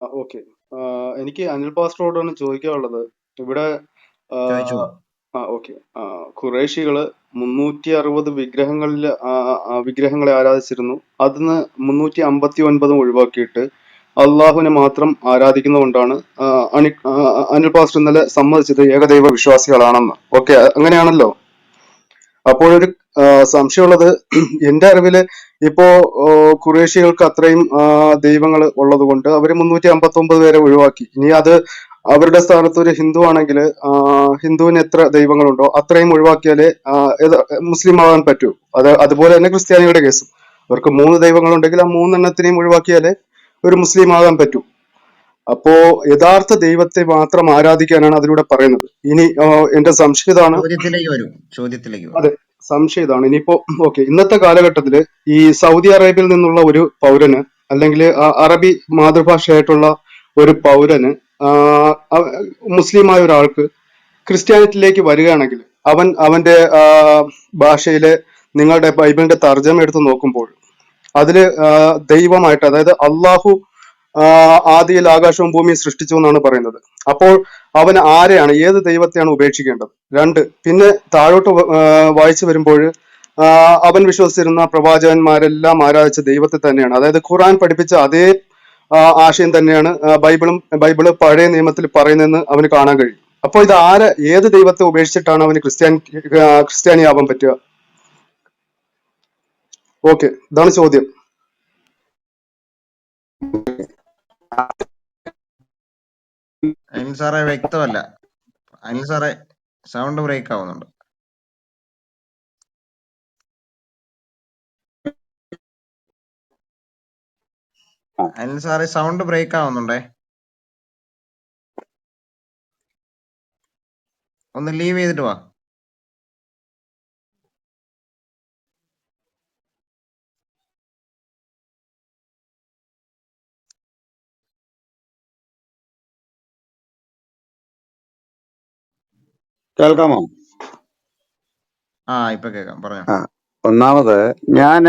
Okay. എനിക്ക് അനിൽ പാസ്റ്ററോടാണ് ചോദിക്കാനുള്ളത്. ഇവിടെ ആ, ചോദിച്ചു? ആ ഓക്കെ. ഖുറേഷികൾ മുന്നൂറ്റി അറുപത് വിഗ്രഹങ്ങളിൽ വിഗ്രഹങ്ങളെ ആരാധിച്ചിരുന്നു. അതിന്ന് മുന്നൂറ്റി അമ്പത്തി ഒൻപതും ഒഴിവാക്കിയിട്ട് അള്ളാഹുവിനെ മാത്രം ആരാധിക്കുന്നതുകൊണ്ടാണ് ആ, അനി ആ, അനിൽ പാസ്റ്റർ ഇന്നലെ സമ്മതിച്ചത് ഏകദൈവ വിശ്വാസികളാണെന്ന് ഓക്കെ അങ്ങനെയാണല്ലോ? അപ്പോഴൊരു ആ, സംശയമുള്ളത് എന്റെ അറിവിൽ ഇപ്പോ കുറേഷ്യകൾക്ക് അത്രയും ദൈവങ്ങൾ ഉള്ളത് കൊണ്ട് അവർ മുന്നൂറ്റി അമ്പത്തി ഒമ്പത് പേരെ ഒഴിവാക്കി. ഇനി അത് അവരുടെ സ്ഥാനത്ത് ഒരു ഹിന്ദു ആണെങ്കിൽ ഹിന്ദുവിന് എത്ര ദൈവങ്ങളുണ്ടോ അത്രയും ഒഴിവാക്കിയാലേ മുസ്ലിം ആവാൻ പറ്റൂ. അത് അതുപോലെ തന്നെ ക്രിസ്ത്യാനികളുടെ കേസും. അവർക്ക് മൂന്ന് ദൈവങ്ങളുണ്ടെങ്കിൽ ആ മൂന്നെണ്ണത്തിനെയും ഒഴിവാക്കിയാലേ ഒരു മുസ്ലിം ആകാൻ പറ്റൂ. അപ്പോ യഥാർത്ഥ ദൈവത്തെ മാത്രം ആരാധിക്കാനാണ് അതിലൂടെ പറയുന്നത്. ഇനി എന്റെ സംശയം ഇതാണ്. ചോദ്യത്തിലേക്ക് വരും. ചോദ്യത്തിലേക്ക് അതെ. സംശയം ഇതാണ് ഇനിയിപ്പോ ഓക്കെ ഇന്നത്തെ കാലഘട്ടത്തിൽ ഈ സൗദി അറേബ്യയിൽ നിന്നുള്ള ഒരു പൗരന് അല്ലെങ്കിൽ അറബി മാതൃഭാഷയായിട്ടുള്ള ഒരു പൗരന് മുസ്ലിമായ ഒരാൾക്ക് ക്രിസ്ത്യാനിറ്റിയിലേക്ക് വരികയാണെങ്കിൽ അവൻ അവന്റെ ഭാഷയിലെ നിങ്ങളുടെ ബൈബിളിന്റെ തർജമ എടുത്ത് നോക്കുമ്പോൾ അതിൽ ദൈവമായിട്ട് അതായത് അള്ളാഹു ആദിയിൽ ആകാശവും ഭൂമിയും സൃഷ്ടിച്ചു എന്നാണ് പറയുന്നത്. അപ്പോൾ അവൻ ആരെയാണ് ഏത് ദൈവത്തെയാണ് ഉപേക്ഷിക്കേണ്ടത്? രണ്ട് പിന്നെ താഴോട്ട് വായിച്ചു വരുമ്പോൾ അവൻ വിശ്വസിച്ചിരുന്ന പ്രവാചകന്മാരെല്ലാം ആരാധിച്ച ദൈവത്തെ തന്നെയാണ്. അതായത് ഖുറാൻ പഠിപ്പിച്ച അതേ ആശയം തന്നെയാണ് ബൈബിളും ബൈബിൾ പഴയ നിയമത്തിൽ പറയുന്നതെന്ന് അവന് കാണാൻ കഴിയും. അപ്പോൾ ഇത് ആര് ഏത് ദൈവത്തെ ഉപേക്ഷിച്ചിട്ടാണ് അവന് ക്രിസ്ത്യാനി ക്രിസ്ത്യാനിയാവാൻ പറ്റുക? ഓക്കെ ഇതാണ് ചോദ്യം. അനിൽ സാറേ വ്യക്തമല്ല. അനിൽ സാറേ സൗണ്ട് ബ്രേക്ക് ആവുന്നുണ്ട് അനിൽ സാറേ സൗണ്ട് ബ്രേക്ക് ആവുന്നുണ്ടേ ഒന്ന് ലീവ് ചെയ്തിട്ട് വാ. കേൾക്കാമോ? ആ ഇപ്പൊ കേൾക്കാം. പറഞ്ഞോ. ആ ഒന്നാമത് ഞാൻ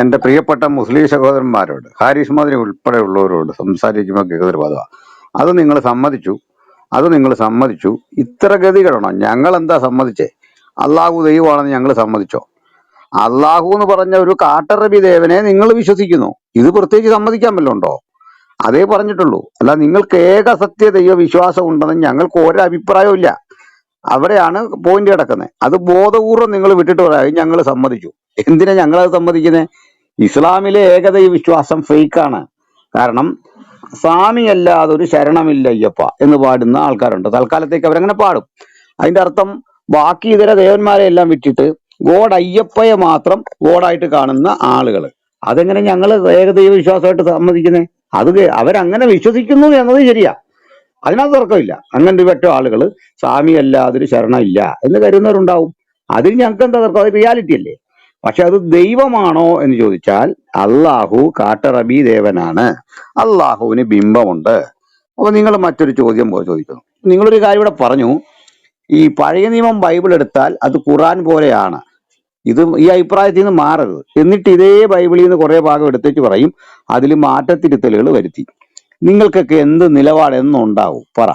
എന്റെ പ്രിയപ്പെട്ട മുസ്ലിം സഹോദരന്മാരോട് ഹാരിസ് മാതിരി ഉൾപ്പെടെയുള്ളവരോട് സംസാരിക്കുമ്പോൾ കേൾക്കുന്ന ഒരു പദമാണ് അത് നിങ്ങൾ സമ്മതിച്ചു അത് നിങ്ങൾ സമ്മതിച്ചു. ഇത്ര ഗതികളാണോ ഞങ്ങൾ എന്താ സമ്മതിച്ചേ? അള്ളാഹു ദൈവമാണെന്ന് ഞങ്ങൾ സമ്മതിച്ചോ? അള്ളാഹു എന്ന് പറഞ്ഞ ഒരു കാട്ടറബി ദേവനെ നിങ്ങൾ വിശ്വസിക്കുന്നു. ഇത് പ്രത്യേകിച്ച് സമ്മതിക്കാൻ വല്ലുണ്ടോ അതേ പറഞ്ഞിട്ടുള്ളൂ. അല്ല നിങ്ങൾക്ക് ഏക സത്യ ദൈവ വിശ്വാസം ഉണ്ടെന്ന് ഞങ്ങൾക്ക് ഒരഭിപ്രായവും ഇല്ല അവിടെയാണ് പോയിന്റ് കിടക്കുന്നത്. അത് ബോധപൂർവം നിങ്ങൾ വിട്ടിട്ട് പറയാം ഞങ്ങൾ സമ്മതിച്ചു. എന്തിനാ ഞങ്ങൾ അത് സമ്മതിക്കുന്നത് ഇസ്ലാമിലെ ഏകത ഈ വിശ്വാസം ഫേക്കാണ് കാരണം സ്വാമി അല്ലാതെ ഒരു ശരണമില്ല അയ്യപ്പ എന്ന് പാടുന്ന ആൾക്കാരുണ്ട്. തൽക്കാലത്തേക്ക് അവരങ്ങനെ പാടും. അതിന്റെ അർത്ഥം ബാക്കി ഇതര ദേവന്മാരെ എല്ലാം വിറ്റിട്ട് ഗോഡ് അയ്യപ്പയെ മാത്രം ഗോഡായിട്ട് കാണുന്ന ആളുകൾ അതെങ്ങനെ ഞങ്ങൾ ഏകദൈവ വിശ്വാസമായിട്ട് സമ്മതിക്കുന്നത് അത് അവരങ്ങനെ വിശ്വസിക്കുന്നു എന്നത് ശരിയാ. അതിനകത്ത് തർക്കമില്ല അങ്ങനെ പെട്ട ആളുകൾ സ്വാമി അല്ലാതൊരു ശരണമില്ല എന്ന് കരുതുന്നവരുണ്ടാവും. അതിൽ ഞങ്ങൾക്ക് എന്താ തർക്കം അത് റിയാലിറ്റി അല്ലേ? പക്ഷെ അത് ദൈവമാണോ എന്ന് ചോദിച്ചാൽ അള്ളാഹു കാട്ടറബി ദേവനാണ്. അള്ളാഹുവിന് ബിംബമുണ്ട്. അപ്പൊ നിങ്ങൾ മറ്റൊരു ചോദ്യം ചോദിക്കുന്നു. നിങ്ങളൊരു കാര്യം ഇവിടെ പറഞ്ഞു. ഈ പഴയ നിയമം ബൈബിൾ എടുത്താൽ അത് ഖുറാൻ പോലെയാണ്. ഇത് ഈ അഭിപ്രായത്തിൽ നിന്ന് മാറരുത്. എന്നിട്ട് ഇതേ ബൈബിളിൽ നിന്ന് കുറേ ഭാഗം എടുത്തേച്ച് പറയും. അതിൽ മാറ്റത്തിരുത്തലുകൾ വരുത്തി. നിങ്ങൾക്കൊക്കെ എന്ത് നിലപാടെന്നും ഉണ്ടാവും പറ.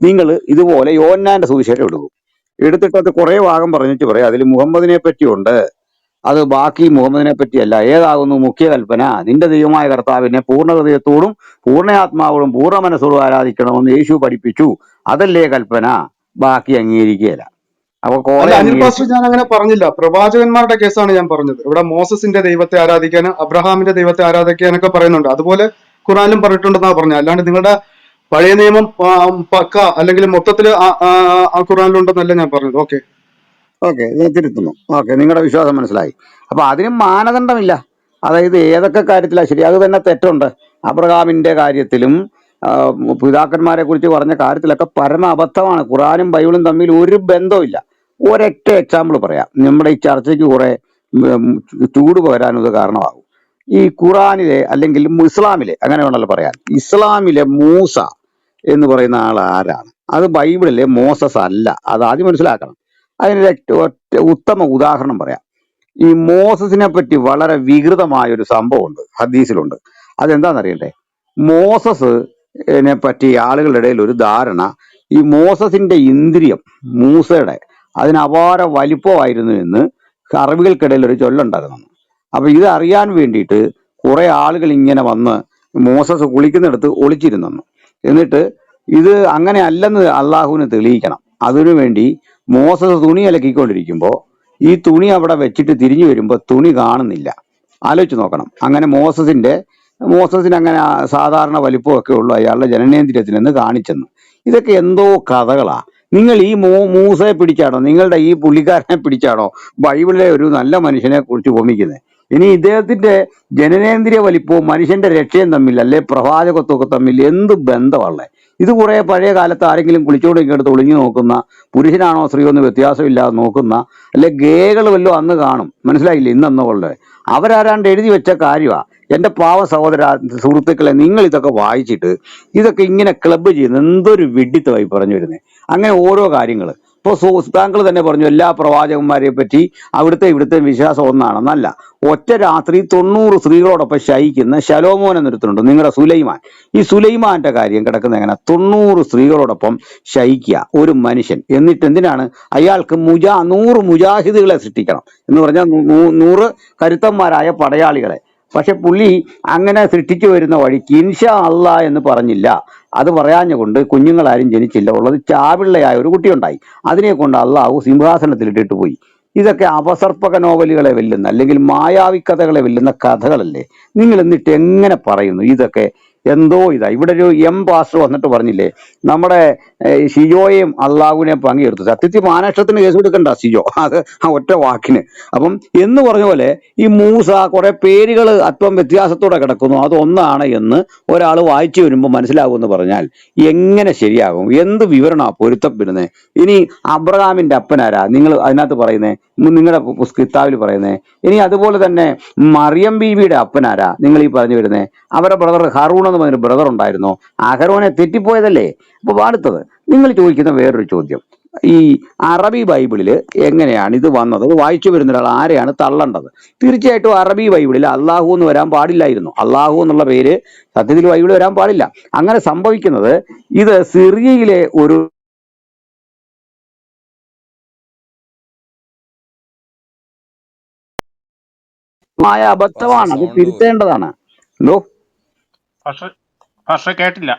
നിങ്ങൾ ഇതുപോലെ യോന്നാന്റെ സുവിശേഷം എടുക്കും. എടുത്തിട്ട് അത് കുറെ ഭാഗം പറഞ്ഞിട്ട് പറയും. അതിൽ മുഹമ്മദിനെ പറ്റിയുണ്ട് അത് ബാക്കി മുഹമ്മദിനെ പറ്റിയല്ല ഏതാകുന്നു മുഖ്യ കൽപ്പന നിന്റെ ദൈവമായ കർത്താവിനെ പൂർണ ഹൃദയത്തോടും പൂർണാത്മാവോടും പൂർണ മനസ്സോടും ആരാധിക്കണമെന്ന് യേശു പഠിപ്പിച്ചു. അതല്ലേ കൽപ്പന? ബാക്കി അംഗീകരിക്കുകയില്ല. അപ്പൊ അനിൽ പാസ്റ്റർ ഞാൻ അങ്ങനെ പറഞ്ഞില്ല. പ്രവാചകന്മാരുടെ കേസാണ് ഞാൻ പറഞ്ഞത്. ഇവിടെ മോസസിന്റെ ദൈവത്തെ ആരാധിക്കാൻ അബ്രഹാമിന്റെ ദൈവത്തെ ആരാധിക്കാനൊക്കെ പറയുന്നുണ്ട്. അതുപോലെ ഖുറാനിലും പറഞ്ഞിട്ടുണ്ടെന്നാണ് പറഞ്ഞത്. അല്ലാണ്ട് നിങ്ങളുടെ പഴയ നിയമം പക്ക അല്ലെങ്കിൽ മൊത്തത്തിൽ ഖുറാനിലുണ്ടെന്നല്ല ഞാൻ പറഞ്ഞത്. ഓക്കെ ഓക്കെ ഞാൻ തിരുത്തുന്നു. ഓക്കെ നിങ്ങളുടെ വിശ്വാസം മനസ്സിലായി. അപ്പൊ അതിന് മാനദണ്ഡമില്ല. അതായത് ഏതൊക്കെ കാര്യത്തിലാ ശരി അത് തന്നെ തെറ്റുണ്ട്. അബ്രഹാമിന്റെ കാര്യത്തിലും പിതാക്കന്മാരെ കുറിച്ച് പറഞ്ഞ കാര്യത്തിലൊക്കെ പരമ അബദ്ധമാണ് ഖുറാനും ബൈബിളും തമ്മിൽ ഒരു ബന്ധവുമില്ല. ഒരൊറ്റ എക്സാമ്പിൾ പറയാം. നമ്മുടെ ഈ ചർച്ചയ്ക്ക് കുറെ ചൂട് പകരാനും ഇത് കാരണമാകും. ഈ ഖുറാനിലെ അല്ലെങ്കിൽ ഇസ്ലാമിലെ അങ്ങനെ വേണമല്ലോ പറയാൻ. ഇസ്ലാമിലെ മൂസ എന്ന് പറയുന്ന ആൾ ആരാണ്? അത് ബൈബിളിലെ മോസസ് അല്ല. അത് ആദ്യം മനസ്സിലാക്കണം. അതിനൊരു ഒറ്റ ഉത്തമ ഉദാഹരണം പറയാം. ഈ മോസസിനെ പറ്റി വളരെ വികൃതമായ ഒരു സംഭവമുണ്ട് ഹദീസിലുണ്ട്. അതെന്താണെന്നറിയണ്ടേ? മോസസ് പറ്റി ആളുകളുടെ ഇടയിൽ ഒരു ധാരണ ഈ മോസസിന്റെ ഇന്ദ്രിയം മൂസയുടെ അതിന് അപാര വലിപ്പമായിരുന്നു എന്ന് അറബികൾക്കിടയിൽ ഒരു ചൊല്ലുണ്ടായിരുന്നു. അപ്പൊ ഇത് അറിയാൻ വേണ്ടിയിട്ട് കുറെ ആളുകൾ ഇങ്ങനെ വന്ന് മോസസ് കുളിക്കുന്നിടത്ത് ഒളിച്ചിരുന്നു. എന്നിട്ട് ഇത് അങ്ങനെ അല്ലെന്ന് അള്ളാഹുവിന് തെളിയിക്കണം. അതിനുവേണ്ടി മോസസ് തുണി അലക്കിക്കൊണ്ടിരിക്കുമ്പോൾ ഈ തുണി അവിടെ വെച്ചിട്ട് തിരിഞ്ഞു വരുമ്പോൾ തുണി കാണുന്നില്ല. ആലോചിച്ച് നോക്കണം. അങ്ങനെ മോസസിന്റെ മോസസിന് അങ്ങനെ സാധാരണ വലിപ്പമൊക്കെ ഉള്ളു അയാളുടെ ജനനേന്ദ്രിയത്തിൽ നിന്ന് കാണിച്ചെന്ന്. ഇതൊക്കെ എന്തോ കഥകളാ. നിങ്ങൾ ഈ മൂ മൂസയെ പിടിച്ചാണോ? നിങ്ങളുടെ ഈ പുള്ളിക്കാരനെ പിടിച്ചാണോ? ബൈബിളിലെ ഒരു നല്ല മനുഷ്യനെ കുറിച്ച് ഉപമിക്കുന്നത് ഇനി ഇദ്ദേഹത്തിന്റെ ജനനേന്ദ്രിയ വലിപ്പവും മനുഷ്യന്റെ രക്ഷയും തമ്മിൽ അല്ലെ പ്രവാചകത്വമൊക്കെ തമ്മിൽ എന്ത് ബന്ധമുള്ളത് ഇത് കുറെ പഴയ കാലത്ത് ആരെങ്കിലും കുളിച്ചോടൊക്കെ എടുത്ത് ഒളിഞ്ഞു നോക്കുന്ന പുരുഷനാണോ സ്ത്രീയോ എന്ന് വ്യത്യാസമില്ലാതെ നോക്കുന്ന അല്ലെ ഗേകൾ വല്ലതും അന്ന് കാണും. മനസ്സിലായില്ലേ? ഇന്നെന്നുള്ളത് അവരാരാണ്ട് എഴുതി വെച്ച കാര്യമാ എന്റെ പാവ സഹോദര സുഹൃത്തുക്കളെ നിങ്ങൾ ഇതൊക്കെ വായിച്ചിട്ട് ഇതൊക്കെ ഇങ്ങനെ ക്ലബ്ബ് ചെയ്യുന്നത് എന്തൊരു വിഡിത്തമായി പറഞ്ഞു വരുന്നത് അങ്ങനെ ഓരോ കാര്യങ്ങൾ ഇപ്പോൾ താങ്കൾ തന്നെ പറഞ്ഞു എല്ലാ പ്രവാചകന്മാരെ പറ്റി അവിടുത്തെ ഇവിടുത്തെ വിശ്വാസം ഒന്നാണെന്നല്ല. ഒറ്റ രാത്രി തൊണ്ണൂറ് സ്ത്രീകളോടൊപ്പം ശയിക്കുന്ന ശലോമോൻ എന്നൊരുത്തുണ്ട് നിങ്ങളുടെ സുലൈമാൻ. ഈ സുലൈമാന്റെ കാര്യം കിടക്കുന്ന എങ്ങനെ? തൊണ്ണൂറ് സ്ത്രീകളോടൊപ്പം ശയിക്കുക ഒരു മനുഷ്യൻ. എന്നിട്ട് എന്തിനാണ്? അയാൾക്ക് മുജാ നൂറ് മുജാഹിദുകളെ സൃഷ്ടിക്കണം എന്ന് പറഞ്ഞാൽ നൂറ് കരുത്തന്മാരായ പടയാളികളെ. പക്ഷെ പുള്ളി അങ്ങനെ സൃഷ്ടിച്ചു വരുന്ന വഴിക്ക് ഇൻഷാ അല്ല എന്ന് പറഞ്ഞില്ല. അത് പറയാഞ്ഞുകൊണ്ട് കുഞ്ഞുങ്ങളാരും ജനിച്ചില്ല. ഉള്ളത് ചാവിള്ളയായ ഒരു കുട്ടിയുണ്ടായി. അതിനെ കൊണ്ട് അള്ളാഹു സിംഹാസനത്തിലിട്ടിട്ട് പോയി. ഇതൊക്കെ അവസർപ്പക നോവലുകളെ വെല്ലുന്ന അല്ലെങ്കിൽ മായാവി കഥകളെ വെല്ലുന്ന കഥകളല്ലേ? നിങ്ങൾ എന്നിട്ട് എങ്ങനെ പറയുന്നു? ഇതൊക്കെ എന്തോ ഇതാ. ഇവിടെ ഒരു എം പാസ്റ്റർ വന്നിട്ട് പറഞ്ഞില്ലേ നമ്മുടെ ഷിജോയെയും അള്ളാഹുവിനെ പങ്കിയെടുത്തു സത്യത്തിൽ മാനക്ഷത്തിന് കേസ് കൊടുക്കണ്ട ഷിജോ. അത് ആ ഒറ്റ വാക്കിന്. അപ്പം എന്ന് പറഞ്ഞ പോലെ ഈ മൂസ കുറെ പേരുകൾ അല്പം വ്യത്യാസത്തോടെ കിടക്കുന്നു. അതൊന്നാണ് എന്ന് ഒരാൾ വായിച്ചു വരുമ്പോൾ മനസ്സിലാകുമെന്ന് പറഞ്ഞാൽ എങ്ങനെ ശരിയാകും? എന്ത് വിവരണമാ പൊരുത്തപ്പെടുന്നത് ഇനി അബ്രഹാമിന്റെ അപ്പനാരാ? നിങ്ങൾ അതിനകത്ത് പറയുന്നത് നിങ്ങളുടെ കിതാബിൽ പറയുന്നത് ഇനി അതുപോലെ തന്നെ മറിയം ബീവിയുടെ അപ്പനാരാ? നിങ്ങൾ ഈ പറഞ്ഞു വരുന്നത് അവരുടെ ബ്രദർ ഹറൂൺ എന്ന് പറഞ്ഞൊരു ബ്രദർ ഉണ്ടായിരുന്നു. അഹരോനെ തെറ്റിപ്പോയതല്ലേ? അപ്പൊ അടുത്തത് നിങ്ങൾ ചോദിക്കുന്ന വേറൊരു ചോദ്യം. ഈ അറബി ബൈബിളിൽ എങ്ങനെയാണ് ഇത് വന്നത്? വായിച്ചു വരുന്ന ഒരാൾ ആരെയാണ് തള്ളേണ്ടത്? തീർച്ചയായിട്ടും അറബി ബൈബിളിൽ അള്ളാഹു എന്ന് വരാൻ പാടില്ലായിരുന്നു. അള്ളാഹു എന്നുള്ള പേര് സത്യത്തിൽ ബൈബിളിൽ വരാൻ പാടില്ല. അങ്ങനെ സംഭവിക്കുന്നത് ഇത് സിറിയയിലെ ഒരു മായ അബദ്ധമാണ്. അത് തിരുത്തേണ്ടതാണ്. എന്തോ? കേട്ടില്ല.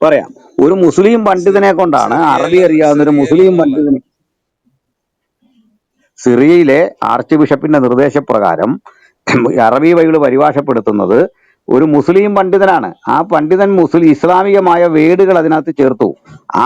പറയാം. ഒരു മുസ്ലിം പണ്ഡിതനെ കൊണ്ടാണ് അറബി അറിയാവുന്ന ഒരു മുസ്ലിം പണ്ഡിതനെ. സിറിയയിലെ ആർച്ച് ബിഷപ്പിന്റെ നിർദ്ദേശപ്രകാരം അറബി വൈകൾ പരിഭാഷപ്പെടുത്തുന്നത് ഒരു മുസ്ലിം പണ്ഡിതനാണ്. ആ പണ്ഡിതൻ മുസ്ലിം ഇസ്ലാമികമായ വേടുകൾ അതിനകത്ത് ചേർത്തു.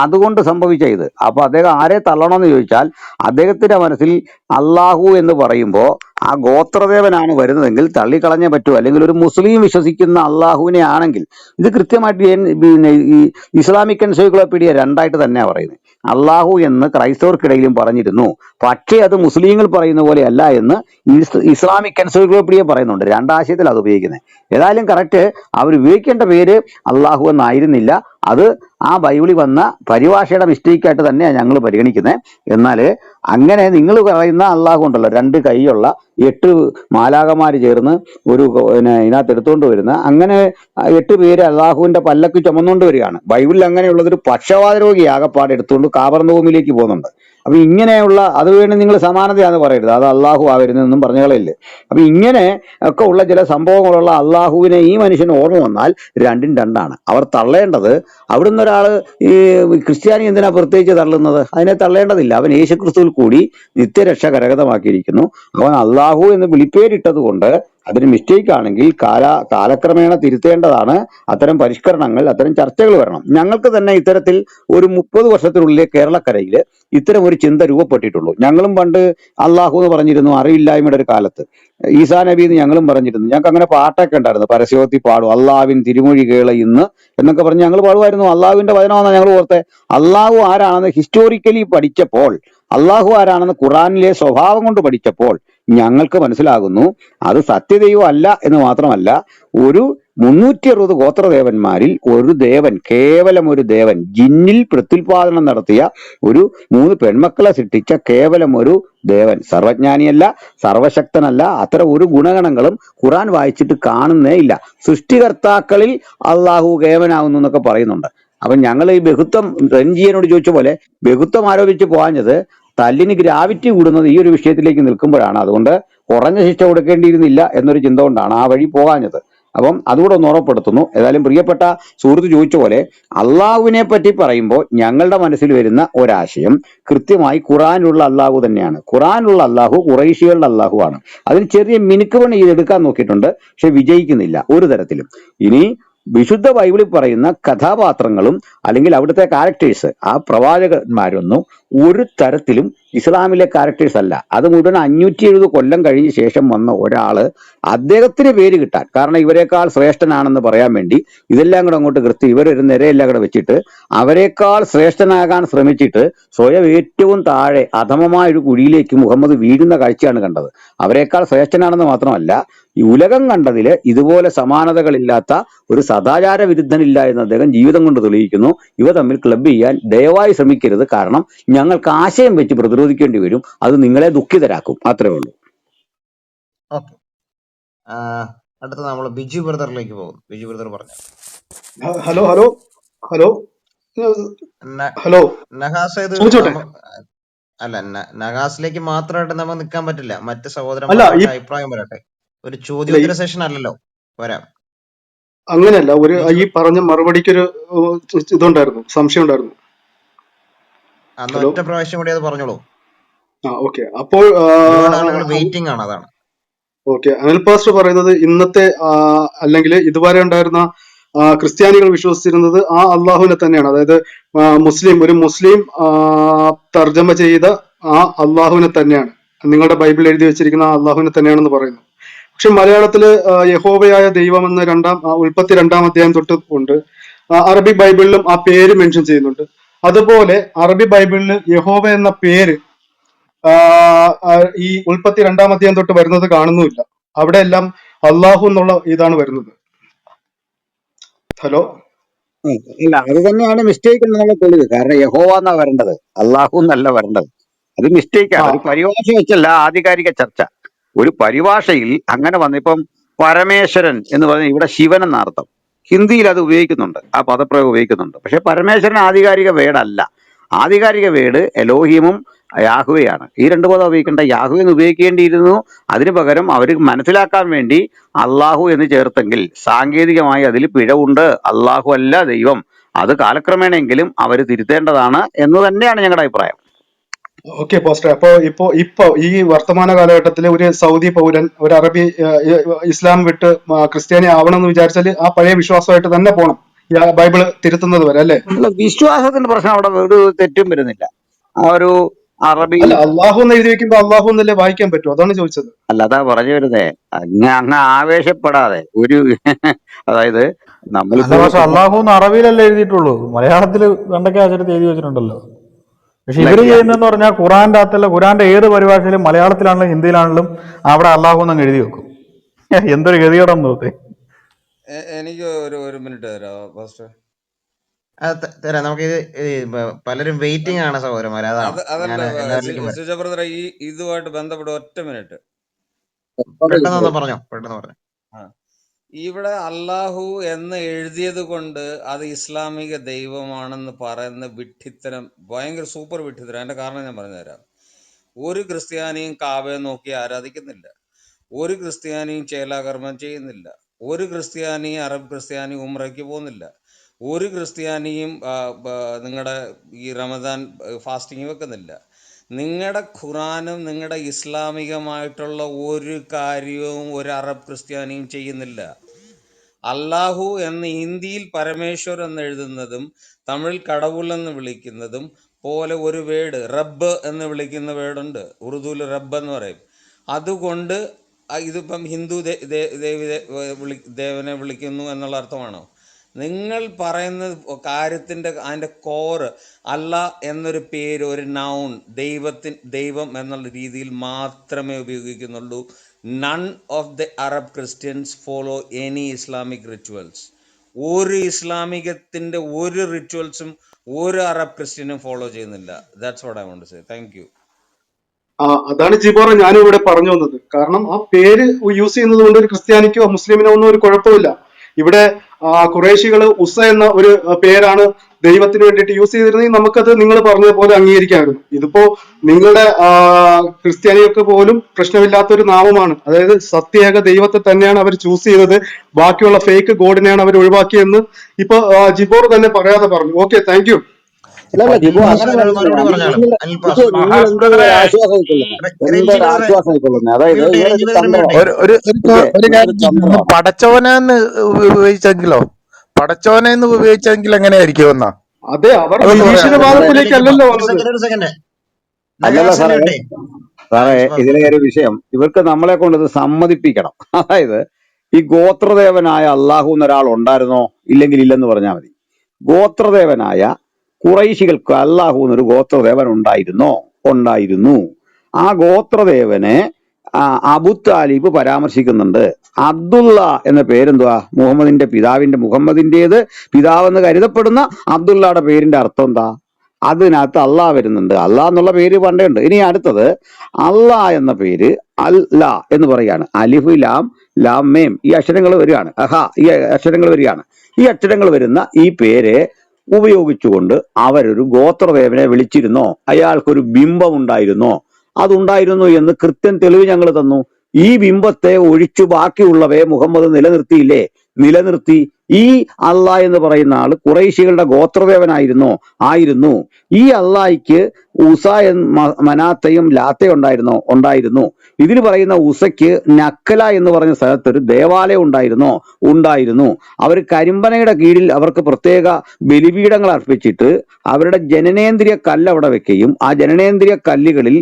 അതുകൊണ്ട് സംഭവിച്ച ഇത്. അപ്പൊ അദ്ദേഹം ആരെ തള്ളണമെന്ന് ചോദിച്ചാൽ അദ്ദേഹത്തിന്റെ മനസ്സിൽ അള്ളാഹു എന്ന് പറയുമ്പോൾ ആ ഗോത്രദേവനാണ് വരുന്നതെങ്കിൽ തള്ളിക്കളഞ്ഞേ പറ്റൂ. അല്ലെങ്കിൽ ഒരു മുസ്ലിം വിശ്വസിക്കുന്ന അള്ളാഹുവിനെ ആണെങ്കിൽ ഇത് കൃത്യമായിട്ട് പിന്നെ ഈ ഇസ്ലാമിക് എൻസൈക്ലോപീഡിയ രണ്ടായിട്ട് തന്നെയാണ് പറയുന്നത്. അള്ളാഹു എന്ന് ക്രൈസ്തവർക്കിടയിലും പറഞ്ഞിരുന്നു. പക്ഷേ അത് മുസ്ലിങ്ങൾ പറയുന്ന പോലെയല്ല എന്ന് ഇസ് ഇസ്ലാമിക് എൻസൈക്ലോപീഡിയ പറയുന്നുണ്ട്. രണ്ടാശയത്തിൽ അത് ഉപയോഗിക്കുന്നത്. ഏതായാലും കറക്റ്റ് അവർ ഉപയോഗിക്കേണ്ട പേര് അള്ളാഹു എന്നായിരുന്നില്ല. അത് ആ ബൈബിളിൽ വന്ന പരിഭാഷയുടെ മിസ്റ്റേക്കായിട്ട് തന്നെയാണ് ഞങ്ങൾ പരിഗണിക്കുന്നത് എന്നാൽ അങ്ങനെ നിങ്ങൾ പറയുന്ന അള്ളാഹു ഉണ്ടല്ലോ രണ്ട് കൈയുള്ള എട്ട് മാലാകമാർ ചേർന്ന് ഒരു പിന്നെ ഇതിനകത്ത് എടുത്തുകൊണ്ട് വരുന്ന. അങ്ങനെ എട്ട് പേര് അള്ളാഹുവിന്റെ പല്ലക്ക് ചുമന്നുകൊണ്ട് വരികയാണ്. ബൈബിളിൽ അങ്ങനെയുള്ളതൊരു പക്ഷവാത രോഗി ആകെപ്പാട് എടുത്തുകൊണ്ട് കാബർന്നഭൂമിയിലേക്ക് പോകുന്നുണ്ട്. അപ്പൊ ഇങ്ങനെയുള്ള അത് വേണ്ടി നിങ്ങൾ സമാനതയാണെന്ന് പറയരുത്. അത് അള്ളാഹു ആവരുന്നെന്നും പറഞ്ഞ കളയില്ലേ. അപ്പൊ ഇങ്ങനെ ഒക്കെ ഉള്ള ചില സംഭവങ്ങളുള്ള അള്ളാഹുവിനെ ഈ മനുഷ്യന് ഓർമ്മ വന്നാൽ രണ്ടും രണ്ടാണ്. അവർ തള്ളേണ്ടത് അവിടുന്ന് ഒരാൾ ഈ ക്രിസ്ത്യാനി എന്തിനാ പ്രത്യേകിച്ച് തള്ളുന്നത്? അതിനെ തള്ളേണ്ടതില്ല. അവൻ യേശുക്രിസ്തുവിൽ കൂടി നിത്യരക്ഷ കരഗതമാക്കിയിരിക്കുന്നു. അവൻ അള്ളാഹു എന്ന് വിളിപ്പേരിട്ടത് കൊണ്ട് അതിന് മിസ്റ്റേക്ക് ആണെങ്കിൽ കാല കാലക്രമേണ തിരുത്തേണ്ടതാണ് അത്തരം പരിഷ്കരണങ്ങൾ അത്തരം ചർച്ചകൾ വരണം. ഞങ്ങൾക്ക് തന്നെ ഇത്തരത്തിൽ ഒരു മുപ്പത് വർഷത്തിനുള്ളിലെ കേരളക്കരയിൽ ഇത്തരം ഒരു ചിന്ത രൂപപ്പെട്ടിട്ടുള്ളൂ. ഞങ്ങളും പണ്ട് അള്ളാഹു എന്ന് പറഞ്ഞിരുന്നു അറിയില്ലായ്മയുടെ ഒരു കാലത്ത്. ഈസാ നബി എന്ന് ഞങ്ങളും പറഞ്ഞിരുന്നു. ഞങ്ങൾക്ക് അങ്ങനെ പാട്ടൊക്കെ ഉണ്ടായിരുന്നു. പരസ്യവത്തി പാടും അള്ളാവിൻ തിരുമൊഴി കേള ഇന്ന് എന്നൊക്കെ പറഞ്ഞ് ഞങ്ങൾ പാടുമായിരുന്നു. അള്ളാഹുവിന്റെ വചനമാണെന്ന് ഞങ്ങൾ ഓർത്തെ അള്ളാഹു ആരാണെന്ന് ഹിസ്റ്റോറിക്കലി പഠിച്ചപ്പോൾ അള്ളാഹു ആരാണെന്ന് ഖുറാനിലെ സ്വഭാവം കൊണ്ട് പഠിച്ചപ്പോൾ ഞങ്ങൾക്ക് മനസ്സിലാകുന്നു അത് സത്യദൈവം അല്ല എന്ന് മാത്രമല്ല ഒരു മുന്നൂറ്റി അറുപത് ഗോത്രദേവന്മാരിൽ ഒരു ദേവൻ കേവലം ഒരു ദേവൻ ജിന്നിൽ പ്രത്യുൽപാദനം നടത്തിയ ഒരു മൂന്ന് പെൺമക്കളെ സൃഷ്ടിച്ച കേവലം ഒരു ദേവൻ. സർവജ്ഞാനിയല്ല സർവശക്തനല്ല അത്തരം ഒരു ഗുണഗണങ്ങളും ഖുറാൻ വായിച്ചിട്ട് കാണുന്നേ ഇല്ല. സൃഷ്ടികർത്താക്കളിൽ അള്ളാഹു കേവനാകുന്നു എന്നൊക്കെ പറയുന്നുണ്ട്. അപ്പൊ ഞങ്ങൾ ഈ ബഹുത്വം രഞ്ജിയനോട് ചോദിച്ച പോലെ ബഹുത്വം ആരോപിച്ച് പോകാഞ്ഞത് തല്ലിന് ഗ്രാവിറ്റി കൂടുന്നത് ഈ ഒരു വിഷയത്തിലേക്ക് നിൽക്കുമ്പോഴാണ്. അതുകൊണ്ട് കുറഞ്ഞ ശിക്ഷ കൊടുക്കേണ്ടിയിരുന്നില്ല എന്നൊരു ചിന്ത കൊണ്ടാണ് ആ വഴി പോകാഞ്ഞത്. അപ്പം അതുകൂടെ ഒന്ന് ഉറപ്പെടുത്തുന്നു ഏതായാലും പ്രിയപ്പെട്ട സുഹൃത്ത് ചോദിച്ച പോലെ അള്ളാഹുവിനെ പറ്റി പറയുമ്പോൾ ഞങ്ങളുടെ മനസ്സിൽ വരുന്ന ഒരാശയം കൃത്യമായി ഖുറാനുള്ള അള്ളാഹു തന്നെയാണ്. ഖുറാനുള്ള അള്ളാഹു ഉറൈഷികളുടെ അള്ളാഹു ആണ് അതിന് ചെറിയ മിനുക്കുപണി ചെയ്തെടുക്കാൻ നോക്കിയിട്ടുണ്ട്. പക്ഷെ വിജയിക്കുന്നില്ല ഒരു തരത്തിലും. ഇനി വിശുദ്ധ ബൈബിളിൽ പറയുന്ന കഥാപാത്രങ്ങളും അല്ലെങ്കിൽ അവിടുത്തെ ക്യാരക്ടേഴ്സ് ആ പ്രവാചകന്മാരൊന്നും ഒരു തരത്തിലും ഇസ്ലാമിലെ ക്യാരക്ടേഴ്സ് അല്ല. അത് മുഴുവൻ അഞ്ഞൂറ്റി എഴുപത് കൊല്ലം കഴിഞ്ഞ ശേഷം വന്ന ഒരാൾ അദ്ദേഹത്തിന് പേര് കിട്ടാൻ. കാരണം ഇവരെക്കാൾ ശ്രേഷ്ഠനാണെന്ന് പറയാൻ വേണ്ടി ഇതെല്ലാം കൂടെ അങ്ങോട്ട് കൃത്യം ഇവരൊരു നിരയെല്ലാം കൂടെ വെച്ചിട്ട് അവരെക്കാൾ ശ്രേഷ്ഠനാകാൻ ശ്രമിച്ചിട്ട് സ്വയം ഏറ്റവും താഴെ അധമമായ ഒരു കുഴിയിലേക്ക് മുഹമ്മദ് വീഴുന്ന കാഴ്ചയാണ് കണ്ടത്. അവരെക്കാൾ ശ്രേഷ്ഠനാണെന്ന് മാത്രമല്ല ഈ ഉലകം കണ്ടതിൽ ഇതുപോലെ സമാനതകളില്ലാത്ത ഒരു സദാചാര വിരുദ്ധനില്ല എന്ന് അദ്ദേഹം ജീവിതം കൊണ്ട് തെളിയിക്കുന്നു. ഇവ തമ്മിൽ ക്ലബ് ചെയ്യാൻ ദയവായി ശ്രമിക്കരുത്. കാരണം ഞങ്ങൾക്ക് ആശയം വെച്ച് പ്രതിരോധിക്കേണ്ടി വരും. അത് നിങ്ങളെ ദുഃഖിതരാക്കും. അത്രേ ഉള്ളൂ. ഓക്കെ. അടുത്ത നമ്മൾ ബിജു ബ്രദറിലേക്ക് പോകും ബിജു ബ്രദർ പറഞ്ഞു? Hello hello hello. ന- ഹലോ. നഹാസ് അല്ല നഗാസിലേക്ക് നഹാസിലേക്ക് മാത്രമായിട്ട് നമ്മൾ നിൽക്കാൻ പറ്റില്ല. മറ്റ് സഹോദരന്മാരുടെ അഭിപ്രായം വരട്ടെ ഒരു ചോദ്യോത്തര സെഷൻ അല്ലല്ലോ. വരാം. അങ്ങനെയല്ല ഒരു ഈ പറഞ്ഞ മറുപടിക്ക് ഒരു ഇതുണ്ടായിരുന്നു സംശയം ഉണ്ടായിരുന്നു അന്ന് ഒറ്റ പ്രാവശ്യം കൂടി അത് പറഞ്ഞോളൂ. ആ ഓക്കെ. അപ്പോൾ വെയിറ്റിംഗ് ആണ് അതാണ്. ഓക്കെ. അനിൽ പാസ്റ്റർ പറയുന്നത് ഇന്നത്തെ അല്ലെങ്കിൽ ഇതുവരെ ഉണ്ടായിരുന്ന ക്രിസ്ത്യാനികൾ വിശ്വസിച്ചിരുന്നത് ആ അള്ളാഹുവിനെ തന്നെയാണ്. അതായത് മുസ്ലിം ഒരു മുസ്ലിം തർജമ ചെയ്ത ആ അള്ളാഹുവിനെ തന്നെയാണ്. നിങ്ങളുടെ ബൈബിൾ എഴുതി വെച്ചിരിക്കുന്ന ആ അള്ളാഹുവിനെ തന്നെയാണെന്ന് പറയുന്നു. പക്ഷെ മലയാളത്തിൽ യഹോവയായ ദൈവം എന്ന രണ്ടാം ഉൽപ്പത്തി രണ്ടാം അധ്യായം തൊട്ട് ഉണ്ട്. അറബി ബൈബിളിലും ആ പേര് മെൻഷൻ ചെയ്യുന്നുണ്ട്. അതുപോലെ അറബി ബൈബിളിൽ യഹോവ എന്ന പേര് ഈ ഉൽപ്പത്തി രണ്ടാം അധ്യായം തൊട്ട് വരുന്നത് കാണുന്നുമില്ല. അവിടെ എല്ലാം അള്ളാഹു എന്നുള്ള ഇതാണ് വരുന്നത്. ഹലോ. ഇല്ല അത് തന്നെയാണ് മിസ്റ്റേക്ക് എന്നുള്ള തെളിവ് കാരണം യഹോവ എന്നാ വരേണ്ടത്? അള്ളാഹു എന്നല്ല വരേണ്ടത്. അത് മിസ്റ്റേക്ക് മിസ്റ്റേക്കാണ് പരിഭാഷ വെച്ചല്ല ആധികാരിക ചർച്ച. ഒരു പരിഭാഷയിൽ അങ്ങനെ വന്നിപ്പം പരമേശ്വരൻ എന്ന് പറഞ്ഞാൽ ഇവിടെ ശിവൻ എന്നർത്ഥം. ഹിന്ദിയിൽ അത് ഉപയോഗിക്കുന്നുണ്ട്. ആ പദപ്രയോഗം ഉപയോഗിക്കുന്നുണ്ട്. പക്ഷെ പരമേശ്വരൻ ആധികാരിക വേടല്ല. ആധികാരിക വേട് എലോഹിമും യാഹുവയാണ്. ഈ രണ്ട് പദം ഉപയോഗിക്കേണ്ട യാഹു എന്ന് ഉപയോഗിക്കേണ്ടിയിരുന്നു. അതിനു പകരം അവർ മനസ്സിലാക്കാൻ വേണ്ടി അള്ളാഹു എന്ന് ചേർത്തെങ്കിൽ സാങ്കേതികമായി അതിൽ പിഴവുണ്ട്. അള്ളാഹു അല്ല ദൈവം. അത് കാലക്രമേണയെങ്കിലും അവർ തിരുത്തേണ്ടതാണ് എന്ന് തന്നെയാണ് ഞങ്ങളുടെ അഭിപ്രായം. ഓക്കെ പോസ്റ്റർ അപ്പോ ഇപ്പോ ഇപ്പോ ഈ വർത്തമാന കാലഘട്ടത്തിൽ ഒരു സൗദി പൗരൻ ഒരു അറബി ഇസ്ലാം വിട്ട് ക്രിസ്ത്യാനി ആവണം എന്ന് വിചാരിച്ചാൽ ആ പഴയ വിശ്വാസമായിട്ട് തന്നെ പോണം. ഈ ബൈബിൾ തിരുത്തുന്നത് വരെ അല്ലേ? വിശ്വാസത്തിന്റെ പ്രശ്നം അവിടെ ഒരു തെറ്റും വരുന്നില്ല. ആ ഒരു അറബി അല്ല അള്ളാഹു എന്ന് എഴുതി വെക്കുമ്പോ അള്ളാഹു എന്നല്ലേ വായിക്കാൻ പറ്റും? അതാണ് ചോദിച്ചത്. അല്ല അതാ പറഞ്ഞു വരുന്നേ. അങ്ങ് അങ്ങ് ആവേശപ്പെടാതെ ഒരു അതായത് നമ്മൾ പക്ഷെ അള്ളാഹു എന്ന് അറബിയിലല്ലേ എഴുതിയിട്ടുള്ളൂ. മലയാളത്തിൽ വെണ്ടയ്ക്ക ആചാരത്തിൽ എഴുതി വെച്ചിട്ടുണ്ടല്ലോ. പക്ഷെ ഇവർ ചെയ്യുന്നതെന്ന് പറഞ്ഞാൽ ഖുറാന്റെ അകത്തല്ല ഖുറാന്റെ ഏത് പരിഭാഷയിലും മലയാളത്തിലാണെങ്കിലും ഹിന്ദിയിലാണെങ്കിലും അവിടെ അള്ളാഹു എന്നങ്ങ് എഴുതി വെക്കും. എന്തൊരു ഗതികേടെന്ന് നോക്കേ എനിക്ക് ഒരു ഒരു മിനിറ്റ് തരാമോ ഫസ്റ്റ് തരാം. നമുക്ക് ഇത് പലരും വെയിറ്റിംഗ് ആണ് സഹോദരന്മാരെ. അതാണ് ഈ ഇതുമായിട്ട് ബന്ധപ്പെട്ട ഒറ്റ മിനിറ്റ്. പെട്ടെന്ന് പറഞ്ഞോ പെട്ടെന്ന് പറഞ്ഞോ. ഇവിടെ അള്ളാഹു എന്ന് എഴുതിയത് കൊണ്ട് അത് ഇസ്ലാമിക ദൈവമാണെന്ന് പറയുന്ന വിഡ്ഢിത്തരം ഭയങ്കര സൂപ്പർ വിഡ്ഢിത്തരം. അതിന്റെ കാരണം ഞാൻ പറഞ്ഞുതരാം ഒരു ക്രിസ്ത്യാനിയും കാവയെ നോക്കി ആരാധിക്കുന്നില്ല. ഒരു ക്രിസ്ത്യാനിയും ചേലാകർമ്മം ചെയ്യുന്നില്ല. ഒരു ക്രിസ്ത്യാനിയും അറബ് ക്രിസ്ത്യാനി ഉമ്രയ്ക്ക് പോകുന്നില്ല. ഒരു ക്രിസ്ത്യാനിയും നിങ്ങളുടെ ഈ റമദാൻ ഫാസ്റ്റിംഗ് വെക്കുന്നില്ല. നിങ്ങളുടെ ഖുറാനും നിങ്ങളുടെ ഇസ്ലാമികമായിട്ടുള്ള ഒരു കാര്യവും ഒരു അറബ് ക്രിസ്ത്യാനിയും ചെയ്യുന്നില്ല. അല്ലാഹു എന്ന് ഹിന്ദിയിൽ പരമേശ്വർ എന്ന് എഴുതുന്നതും തമിഴിൽ കടവുൾ എന്ന് വിളിക്കുന്നതും പോലെ ഒരു വേഡ് റബ്ബ് എന്ന് വിളിക്കുന്ന വേർഡുണ്ട്. ഉറുദുവിൽ റബ്ബ് എന്ന് പറയും. അതുകൊണ്ട് ഇതിപ്പം ഹിന്ദു ദേവി വിളി ദേവനെ വിളിക്കുന്നു എന്നുള്ള അർത്ഥമാണോ? നിങ്ങൾ പറയുന്ന കാര്യത്തിന്റെ അതിന്റെ കോറ് അല്ല എന്നൊരു പേര് ഒരു നൗൺ ദൈവത്തിൻ ദൈവം എന്നുള്ള രീതിയിൽ മാത്രമേ ഉപയോഗിക്കുന്നുള്ളൂ. None of the Arab Christians follow any Islamic rituals ഒരു ഇസ്ലാമികത്തിന്റെ ഒരു റിച്വൽസും ഒരു അറബ് ക്രിസ്ത്യനും ഫോളോ ചെയ്യുന്നില്ല. That's what I want say thank you അതാണ് ജിബോറ ഞാനും ഇവിടെ പറഞ്ഞു വന്നത്. കാരണം ആ പേര് യൂസ് ചെയ്യുന്നത് കൊണ്ട് ഒരു ക്രിസ്ത്യാനിക്കോ മുസ്ലിമിനോ ഒന്നും ഒരു കുഴപ്പമില്ല. ഇവിടെ കുറേശികൾ ഉസ എന്ന ഒരു പേരാണ് ദൈവത്തിന് വേണ്ടിയിട്ട് യൂസ് ചെയ്തിരുന്നെങ്കിൽ നമുക്കത് നിങ്ങൾ പറഞ്ഞതുപോലെ അംഗീകരിക്കാമായിരുന്നു. ഇതിപ്പോ നിങ്ങളുടെ ക്രിസ്ത്യാനികൾക്ക് പോലും പ്രശ്നമില്ലാത്ത ഒരു നാമമാണ് അതായത് സത്യേക ദൈവത്തെ തന്നെയാണ് അവർ ചൂസ് ചെയ്തത്. ബാക്കിയുള്ള ഫേക്ക് ഗോഡിനെയാണ് അവർ ഒഴിവാക്കിയെന്ന് ഇപ്പൊ ജിബോർ തന്നെ പറയാതെ പറഞ്ഞു. ഓക്കെ താങ്ക് എന്തോ ഒരു ഒരു അതായത് ഒരു കാര്യം. പടച്ചോനെന്ന് ഉപയോഗിച്ചെങ്കിലോ? പടച്ചോനെന്ന് ഉപയോഗിച്ചെങ്കിൽ എങ്ങനെയായിരിക്കും എന്നാ അതെ അവർ അല്ലല്ലോ സാറേ സാറേ ഇതിലെ ഒരു വിഷയം. ഇവർക്ക് നമ്മളെ കൊണ്ട് ഇത് സമ്മതിപ്പിക്കണം. അതായത് ഈ ഗോത്രദേവനായ അള്ളാഹു എന്നൊരാൾ ഉണ്ടായിരുന്നോ? ഇല്ലെങ്കിൽ ഇല്ലെന്ന് പറഞ്ഞാൽ മതി. ഗോത്രദേവനായ കുറൈശികൾക്ക് അള്ളാഹു എന്നൊരു ഗോത്രദേവൻ ഉണ്ടായിരുന്നോ? ഉണ്ടായിരുന്നു. ആ ഗോത്രദേവനെ അബു താലിബ് പരാമർശിക്കുന്നുണ്ട്. അബ്ദുള്ള എന്ന പേരെന്തുവാ? മുഹമ്മദിന്റെ പിതാവിന്റെ മുഹമ്മദിന്റേത് പിതാവെന്ന് കരുതപ്പെടുന്ന അബ്ദുള്ളയുടെ പേരിന്റെ അർത്ഥം എന്താ? അതിനകത്ത് അള്ളാഹ് വരുന്നുണ്ട്. അള്ളാഹ് എന്നുള്ള പേര് പണ്ടേ ഉണ്ട്. ഇനി അടുത്തത് അള്ളാ എന്ന പേര് അല്ല എന്ന് പറയാണ്. അലിഫ് ലാം ലാം മേം. ഈ അക്ഷരങ്ങൾ വരികയാണ്. അഹ ഈ അക്ഷരങ്ങൾ വരികയാണ്. ഈ അക്ഷരങ്ങൾ വരുന്ന ഈ പേര് ഉപയോഗിച്ചുകൊണ്ട് അവരൊരു ഗോത്രദേവനെ വിളിച്ചിരുന്നോ? അയാൾക്കൊരു ബിംബം ഉണ്ടായിരുന്നോ അതുണ്ടായിരുന്നു എന്ന് കൃത്യം തെളിവ് ഞങ്ങൾ തന്നു. ഈ ബിംബത്തെ ഒഴിച്ചു ബാക്കിയുള്ളവയെ മുഹമ്മദ് നിലനിർത്തിയില്ലേ? നിലനിർത്തി ഈ അള്ളാ എന്ന് പറയുന്ന ആൾ കുറേശികളുടെ ഗോത്രദേവനായിരുന്നോ ആയിരുന്നു. ഈ അള്ളായിക്ക് ഉസ എൻ മനാത്തയും ലാത്തയും ഉണ്ടായിരുന്നോ ഉണ്ടായിരുന്നു. ഇതിൽ പറയുന്ന ഉസയ്ക്ക് നക്കല എന്ന് പറഞ്ഞ സ്ഥലത്ത് ഒരു ദേവാലയം ഉണ്ടായിരുന്നോ ഉണ്ടായിരുന്നു. അവർ കരിമ്പനയുടെ കീഴിൽ അവർക്ക് പ്രത്യേക ബലിപീഠങ്ങൾ അർപ്പിച്ചിട്ട് അവരുടെ ജനനേന്ദ്രിയ കല്ല് അവിടെ വെക്കുകയും ആ ജനനേന്ദ്രിയ കല്ലുകളിൽ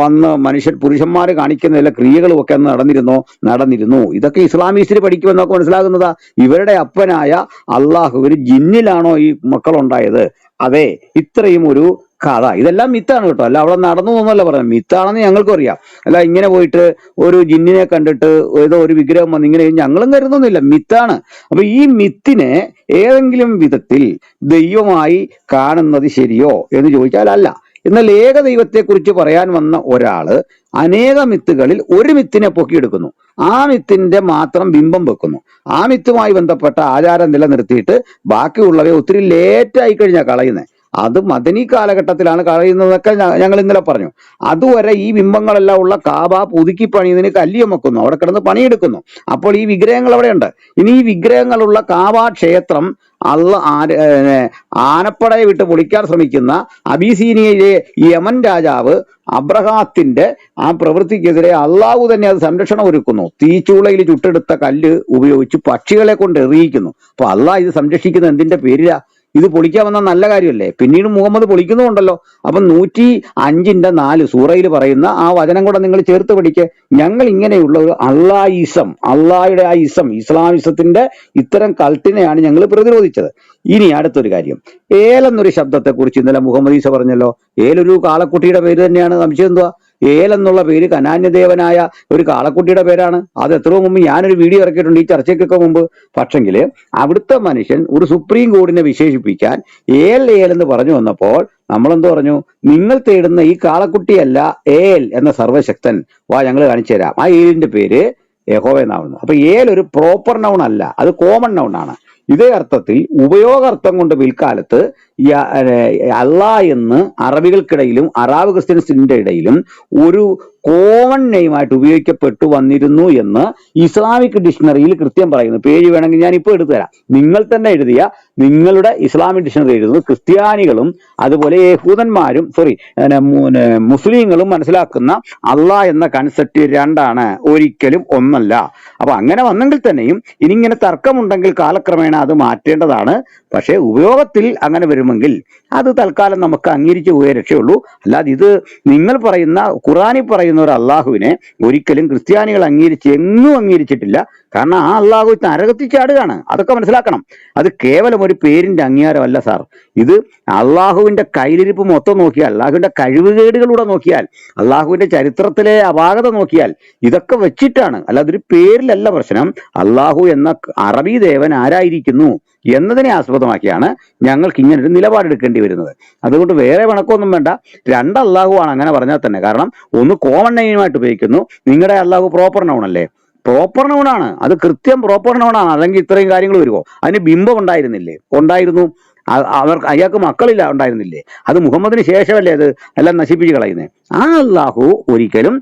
വന്ന് മനുഷ്യർ പുരുഷന്മാർ കാണിക്കുന്ന എല്ലാ ക്രിയകളും ഒക്കെ അന്ന് നടന്നിരുന്നോ നടന്നിരുന്നു. ഇതൊക്കെ ഇസ്ലാമിസ്റ്റിൽ പഠിക്കുമെന്നൊക്കെ മനസ്സിലാകുന്നതാ. ഇവരുടെ അപ്പനായ അള്ളാഹുവിന് ജിന്നിലാണോ ഈ മക്കളുണ്ടായത്? അതെ ഇത്രയും ഒരു കഥ. ഇതെല്ലാം മിത്താണ് കേട്ടോ. അല്ല അവിടെ നടന്നു എന്നല്ല പറഞ്ഞത് മിത്താണെന്ന് ഞങ്ങൾക്കും അറിയാം. അല്ല ഇങ്ങനെ പോയിട്ട് ഒരു ജിന്നിനെ കണ്ടിട്ട് ഏതോ ഒരു വിഗ്രഹം വന്ന് ഇങ്ങനെ ഞങ്ങളും കരുതുന്നില്ല. മിത്താണ്. അപ്പൊ ഈ മിത്തിനെ ഏതെങ്കിലും വിധത്തിൽ ദൈവമായി കാണുന്നത് ശരിയോ എന്ന് ചോദിച്ചാൽ അല്ല. എന്നാൽ ഏക ദൈവത്തെക്കുറിച്ച് പറയാൻ വന്ന ഒരാൾ അനേക മിത്തുകളിൽ ഒരു മിത്തിനെ പൊക്കിയെടുക്കുന്നു. ആ മിത്തിന്റെ മാത്രം ബിംബം വെക്കുന്നു. ആ മിത്തുമായി ബന്ധപ്പെട്ട ആചാരം നിലനിർത്തിയിട്ട് ബാക്കിയുള്ളവയെ ഒത്തിരി ലേറ്റായി കഴിഞ്ഞാൽ കളയുന്നത് അത് മദനി കാലഘട്ടത്തിലാണ് കളയുന്നതൊക്കെ ഞങ്ങൾ ഇന്നലെ പറഞ്ഞു. അതുവരെ ഈ ബിംബങ്ങളെല്ലാം ഉള്ള കാബ പുതുക്കി പണിയുന്നതിന് കല്യം വെക്കുന്നു. അവിടെ കിടന്ന് പണിയെടുക്കുന്നു. അപ്പോൾ ഈ വിഗ്രഹങ്ങൾ അവിടെയുണ്ട്. ഇനി ഈ വിഗ്രഹങ്ങളുള്ള കാബ ക്ഷേത്രം അള്ള ആനപ്പടയെ വിട്ട് പൊളിക്കാൻ ശ്രമിക്കുന്ന അബീസീനിയയിലെ യമൻ രാജാവ് അബ്രഹാത്തിന്റെ ആ പ്രവൃത്തിക്കെതിരെ അള്ളാഹു തന്നെ അത് സംരക്ഷണം ഒരുക്കുന്നു. തീച്ചൂളയിൽ ചുട്ടെടുത്ത കല്ല് ഉപയോഗിച്ച് പക്ഷികളെ കൊണ്ട് എറിയിക്കുന്നു. അപ്പൊ അള്ളാഹ് ഇത് സംരക്ഷിക്കുന്നത് എന്തിന്റെ പേരിലാ? ഇത് പൊളിക്കാൻ വന്ന നല്ല കാര്യമല്ലേ? പിന്നീട് മുഹമ്മദ് പൊളിക്കുന്നുണ്ടല്ലോ അപ്പം നൂറ്റി അഞ്ചിന്റെ നാല് സൂറയിൽ പറയുന്ന ആ വചനം കൂടെ നിങ്ങൾ ചേർത്ത് പഠിക്കുക ഞങ്ങൾ ഇങ്ങനെയുള്ള ഒരു അള്ളായിസം അള്ളായുടെ ആ ഇസം ഇസ്ലാമിസത്തിന്റെ ഇത്തരം കൾട്ടിനെയാണ് ഞങ്ങൾ പ്രതിരോധിച്ചത്. ഇനി അടുത്തൊരു കാര്യം. ഏലെന്നൊരു ശബ്ദത്തെക്കുറിച്ച് ശബ്ദത്തെ കുറിച്ച് ഇന്നലെ മുഹമ്മദ് ഈസ പറഞ്ഞല്ലോ. ഏലൊരു കാളക്കുട്ടിയുടെ പേര് തന്നെയാണ് സംശയം എന്തുവാ? ഏൽ എന്നുള്ള പേര് കനാന്യദേവനായ ഒരു കാളക്കുട്ടിയുടെ പേരാണ്. അത് എത്രയോ മുമ്പ് ഞാനൊരു വീഡിയോ ഇറക്കിയിട്ടുണ്ട് ഈ ചർച്ചയ്ക്കൊക്കെ മുമ്പ്. പക്ഷെങ്കിൽ അവിടുത്തെ മനുഷ്യൻ ഒരു സുപ്രീം കോടതിനെ വിശേഷിപ്പിക്കാൻ ഏൽ ഏൽ എന്ന് പറഞ്ഞു വന്നപ്പോൾ നമ്മളെന്ത് പറഞ്ഞു? നിങ്ങൾ തേടുന്ന ഈ കാളക്കുട്ടിയല്ല ഏൽ എന്ന സർവശക്തൻ വാ ഞങ്ങൾ കാണിച്ചു തരാം. ആ ഏലിന്റെ പേര് യഹോവ എന്നാവുന്നു അപ്പൊ ഏൽ ഒരു പ്രോപ്പർ നൗൺ അല്ല. അത് കോമൺ നൗൺ ആണ്. ഇതേ അർത്ഥത്തിൽ ഉപയോഗാർത്ഥം കൊണ്ട് ഏ, അള്ളാ എന്ന് അറബികൾക്കിടയിലും അറാബ് ക്രിസ്ത്യൻസിന്റെ ഇടയിലും ഒരു കോമൺ നെയിമായിട്ട് ഉപയോഗിക്കപ്പെട്ടു വന്നിരുന്നു എന്ന് ഇസ്ലാമിക് ഡിക്ഷണറിയിൽ കൃത്യം പറയുന്നു. പേജ് വേണമെങ്കിൽ ഞാൻ ഇപ്പോൾ എടുത്തു തരാം. നിങ്ങൾ തന്നെ എഴുതിയ നിങ്ങളുടെ ഇസ്ലാമിക് ഡിക്ഷണറി എഴുതുന്നത് ക്രിസ്ത്യാനികളും അതുപോലെ യഹൂദന്മാരും സോറി മുസ്ലിങ്ങളും മനസ്സിലാക്കുന്ന അള്ളാ എന്ന കൺസെപ്റ്റ് രണ്ടാണ്. ഒരിക്കലും ഒന്നല്ല. അപ്പൊ അങ്ങനെ വന്നെങ്കിൽ തന്നെയും ഇനി ഇങ്ങനെ തർക്കമുണ്ടെങ്കിൽ കാലക്രമേണ അത് മാറ്റേണ്ടതാണ്. പക്ഷേ ഉപയോഗത്തിൽ അങ്ങനെ വരുമ്പോൾ വരുമെങ്കിൽ അത് തൽക്കാലം നമുക്ക് അംഗീകരിച്ചു പോയേ രക്ഷയുള്ളൂ. അല്ലാതെ ഇത് നിങ്ങൾ പറയുന്ന ഖുറാനിൽ പറയുന്ന ഒരു അള്ളാഹുവിനെ ഒരിക്കലും ക്രിസ്ത്യാനികൾ അംഗീകരിച്ച് എങ്ങും അംഗീകരിച്ചിട്ടില്ല. കാരണം ആ അള്ളാഹു നരകത്തിൽ ചാടുകയാണ്. അതൊക്കെ മനസ്സിലാക്കണം. അത് കേവലം ഒരു പേരിന്റെ അംഗീകാരമല്ല സാർ. ഇത് അള്ളാഹുവിന്റെ കയ്യിലിരിപ്പ് മൊത്തം നോക്കിയാൽ അള്ളാഹുവിന്റെ കഴിവുകേടുകളൂടെ നോക്കിയാൽ അള്ളാഹുവിന്റെ ചരിത്രത്തിലെ അപാകത നോക്കിയാൽ ഇതൊക്കെ വെച്ചിട്ടാണ്. അല്ലാതെ ഒരു പേരിലല്ല പ്രശ്നം. അള്ളാഹു എന്ന അറബി ദേവൻ ആരായിരിക്കുന്നു? എന്നതിനെ ആസ്പദമാക്കിയാണ് ഞങ്ങൾക്ക് ഇങ്ങനെ ഒരു നിലപാടെടുക്കേണ്ടി വരുന്നത്. അതുകൊണ്ട് വേറെ വണക്കമൊന്നും വേണ്ട. രണ്ട് അള്ളാഹു ആണ് അങ്ങനെ പറഞ്ഞാൽ തന്നെ. കാരണം ഒന്ന് കോമൺ നെയിമായിട്ട് ഉപയോഗിക്കുന്നു. നിങ്ങളുടെ അള്ളാഹു പ്രോപ്പർ നൗൺ അല്ലേ? പ്രോപ്പർ നൗണാണ് അത് കൃത്യം പ്രോപ്പർ നൗണാണ് അല്ലെങ്കിൽ ഇത്രയും കാര്യങ്ങൾ വരുമോ അതിന് ബിംബം ഉണ്ടായിരുന്നില്ലേ? ഉണ്ടായിരുന്നു. അവർ അയാൾക്ക് മക്കളില്ല ഉണ്ടായിരുന്നില്ലേ? അത് മുഹമ്മദിന് ശേഷമല്ലേ അത് എല്ലാം നശിപ്പിച്ച് കളയുന്നത് ആ അള്ളാഹു ഒരിക്കലും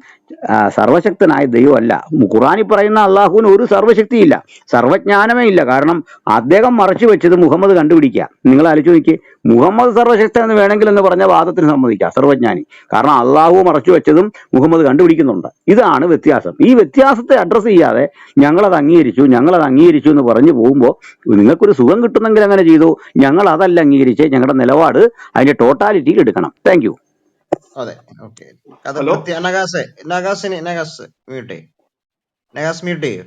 സർവശക്തനായ ദൈവമല്ല. ഖുറാനിൽ പറയുന്ന അള്ളാഹുവിന് ഒരു സർവശക്തിയില്ല. സർവജ്ഞാനമേ ഇല്ല. കാരണം അദ്ദേഹം മറച്ചു വെച്ചത് മുഹമ്മദ് കണ്ടുപിടിക്കുക. നിങ്ങൾ ആലോചിച്ച് നോക്കി മുഹമ്മദ് സർവശക്തൻ എന്ന് വേണമെങ്കിൽ എന്ന് പറഞ്ഞ വാദത്തിന് സമ്മതിക്കാം. സർവജ്ഞാനി. കാരണം അള്ളാഹു മറച്ചു വെച്ചതും മുഹമ്മദ് കണ്ടുപിടിക്കുന്നുണ്ട്. ഇതാണ് വ്യത്യാസം. ഈ വ്യത്യാസത്തെ അഡ്രസ്സ് ചെയ്യാതെ ഞങ്ങളത് അംഗീകരിച്ചു ഞങ്ങളത് അംഗീകരിച്ചു എന്ന് പറഞ്ഞു പോകുമ്പോൾ നിങ്ങൾക്കൊരു സുഖം കിട്ടുന്നെങ്കിൽ അങ്ങനെ ചെയ്തു. ഞങ്ങൾ അതല്ല അംഗീകരിച്ച്. ഞങ്ങളുടെ നിലപാട് അതിന്റെ ടോട്ടാലിറ്റിയിൽ എടുക്കണം. താങ്ക് അതെ ഓക്കെ. അത് ഹലോ? നഗാസ് നഗാസിന് നഗാസ് മ്യൂട്ട് ചെയ്യും. നഗാസ് മ്യൂട്ട് ചെയ്യൂ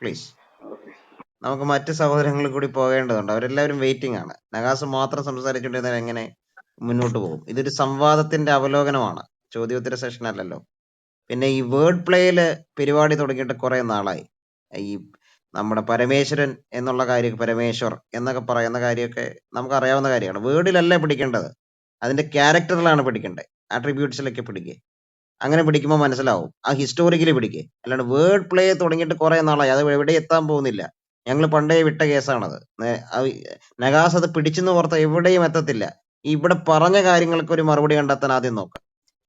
പ്ലീസ് നമുക്ക് മറ്റ് സഹോദരങ്ങളിൽ കൂടി പോകേണ്ടതുണ്ട്. അവരെല്ലാവരും വെയിറ്റിംഗ് ആണ്. നഗാസ് മാത്രം സംസാരിച്ചുകൊണ്ടിരുന്നാൽ എങ്ങനെ മുന്നോട്ട് പോകും? ഇതൊരു സംവാദത്തിന്റെ അവലോകനമാണ്. ചോദ്യോത്തര സെഷൻ അല്ലല്ലോ. പിന്നെ ഈ വേർഡ് പ്ലേയിൽ പരിപാടി തുടങ്ങിയിട്ട് കുറെ നാളായി. ഈ നമ്മുടെ പരമേശ്വരൻ എന്നുള്ള കാര്യം പരമേശ്വർ എന്നൊക്കെ പറയുന്ന കാര്യമൊക്കെ നമുക്ക് അറിയാവുന്ന കാര്യമാണ് വേർഡിലല്ലേ പിടിക്കേണ്ടത്. അതിന്റെ ക്യാരക്ടറിലാണ് പിടിക്കേണ്ടത്. ആട്രിബ്യൂട്ട്സിലൊക്കെ പിടിക്കുക അങ്ങനെ പിടിക്കുമ്പോൾ മനസ്സിലാവും. ആ ഹിസ്റ്റോറിക്കലി പിടിക്കുക അല്ലാണ്ട് വേർഡ് പ്ലേ തുടങ്ങിയിട്ട് കുറെ നാളായി. അത് എവിടെ എത്താൻ പോകുന്നില്ല. ഞങ്ങൾ പണ്ടേ വിട്ട കേസാണത്. നഗാസ് അത് പിടിച്ചെന്ന് ഓർത്ത എവിടെയും എത്തത്തില്ല. ഇവിടെ പറഞ്ഞ കാര്യങ്ങൾക്ക് ഒരു മറുപടി കണ്ടെത്താൻ ആദ്യം നോക്കാം.